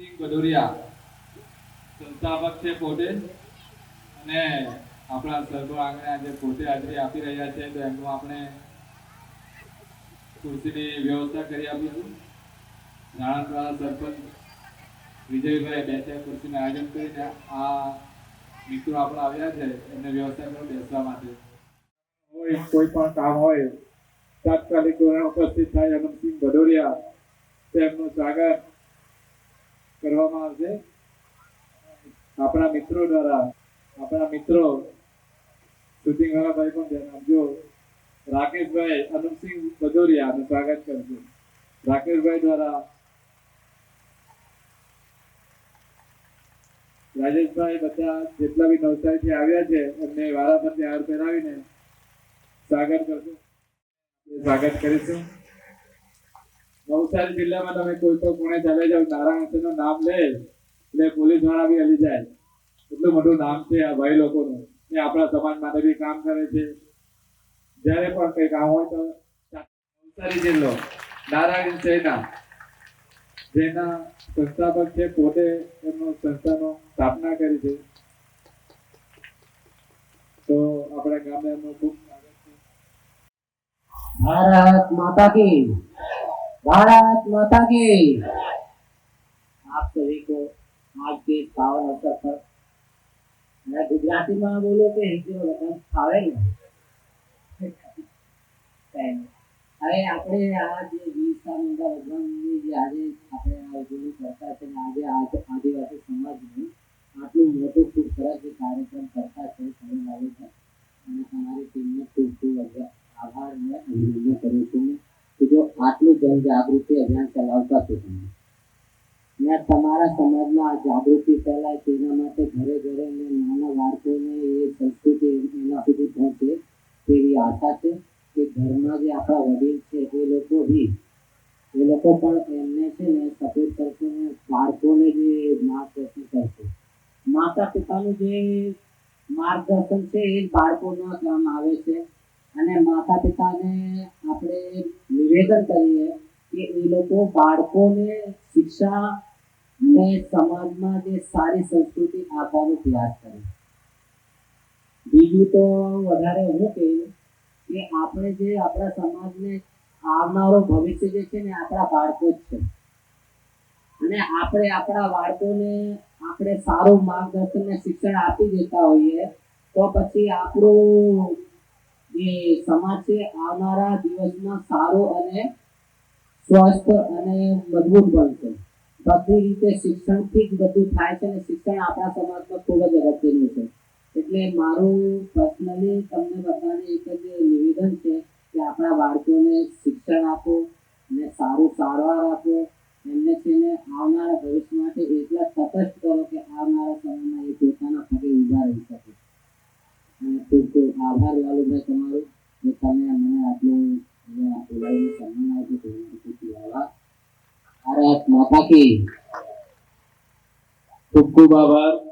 સિંહ ભદોરિયા સંસ્થાપક છે પોતે અને આપણા સર્વ આંગણે આજે પોતે હાજરી આપી રહ્યા છે તો એમનું આપણે ખુરશીની વ્યવસ્થા કરી આપીશું. નાણાંવાળા સરપંચ વિજયભાઈ બે ચાર ખુરશીનું આયોજન કરીને આ મિત્રો આપણા આવ્યા છે, એમને વ્યવસ્થા કરો બેસવા માટે. હોય, કોઈ પણ કામ હોય, તાત્કાલિક ધોરણે ઉપસ્થિત થાય અનંતસિંહ ભદોરિયા તેમનું સ્વાગત. કરવામાં આવશે. આપણા મિત્રો દ્વારા, આપણા મિત્રો શૂટિંગ ભાઈ પણ ધ્યાન આપજો રાકેશભાઈ, અનુપસિંહ ભદોરિયાનું સ્વાગત કરજો. રાકેશભાઈ દ્વારા રાજેશભાઈ બધા જેટલા બી નવસારીથી આવ્યા છે, એમને વારાફરતી હાર પહેરાવીને સ્વાગત કરશું સ્વાગત કરીશું. નવસારી જિલ્લામાં તમે કોઈ પણ કોણે ચાલે જાવ નારાયણ નામ લે, એટલે પોલીસવાળા બી હલી જાય. એટલું મોટું નામ છે આ ભાઈ લોકોનું. એ આપણા સમાજ માટે બી કામ કરે છે. જ્યારે પણ કંઈ કામ હોય તો નવસારી જિલ્લો, નારાયણ સેના, જેના સંસ્થાપક છે, પોતે એમનો સંસ્થાનો સ્થાપના કરી છે. તો આપણા ગામે એમનો ખૂબ સ્વાગત છે. ભારત માતા કી. भारत माता की आप सभी को आज के इस पावन अवसर पर मैं गुजराती में बोलो કે હિન્દીમાં બધા ફાવે ને કઈ નહીં. હવે આપણે આ જે વીરસા મુંડા ભગવાનની જે આજે આપણે આ ઉજવણી કરતા છે ને આજે આ આદિવાસી સમાજનું આટલું મોટું ખૂબ સરસ જે કાર્યક્રમ કરતા છે તમને લાગે છે અને તમારી ટીમને આટલું જનજાગૃતિ અભિયાન ચલાવતા તમે. ને તમારા સમાજમાં આ જાગૃતિ ફેલાય તેના માટે ઘરે ઘરે નાના બાળકોને એ સંસ્કૃતિ એના સુધી પહોંચે તેવી આશા છે કે ઘરમાં જે આપણા વડીલ છે, એ લોકો બી, એ લોકો પણ એમને છે ને સપોર્ટ કરશે ને બાળકોને જે માર્ગદર્શન કરશે. માતા પિતાનું જે માર્ગદર્શન છે એ બાળકોના કામ આવે છે. અને માતા પિતાને આપણે નિવેદન કરીએ કે એ લોકો બાળકોને શિક્ષા ને સમાજમાં જે સારી સંસ્કૃતિ આપવાનો પ્રયાસ કરે. બીજું તો વધારે હું કહીશ કે આપણે જે આપણા સમાજને આવનારો ભવિષ્ય જે છે ને આપણા બાળકો જ છે. અને આપણે આપણા બાળકોને આપણે સારું માર્ગદર્શન ને શિક્ષણ આપી દેતા હોઈએ તો પછી આપણું જે સમાજ છે આવનારા દિવસમાં સારો અને સ્વસ્થ અને મજબૂત બનશે બધી રીતે શિક્ષણથી જ બધું થાય છે અને શિક્ષણ આપણા સમાજમાં ખૂબ જ અગત્યનું છે. એટલે મારું પર્સનલી તમને બધાને એક જ નિવેદન છે કે આપણા બાળકોને શિક્ષણ આપો અને સારું સારવાર આપો એમને છે ને આવનારા ભવિષ્ય માટે એટલા તટસ્થ કરો કે આવનારા સમયમાં એ પોતાના પગે ઊભા રહી શકે અને ખૂબ ખૂબ આભાર લાલુભાઈ તમારો કે તમે મને આટલું અહીંયા બોલાવીને સન્માન આપ્યું તેના માટે ખૂબ ખૂબ આભાર ભારત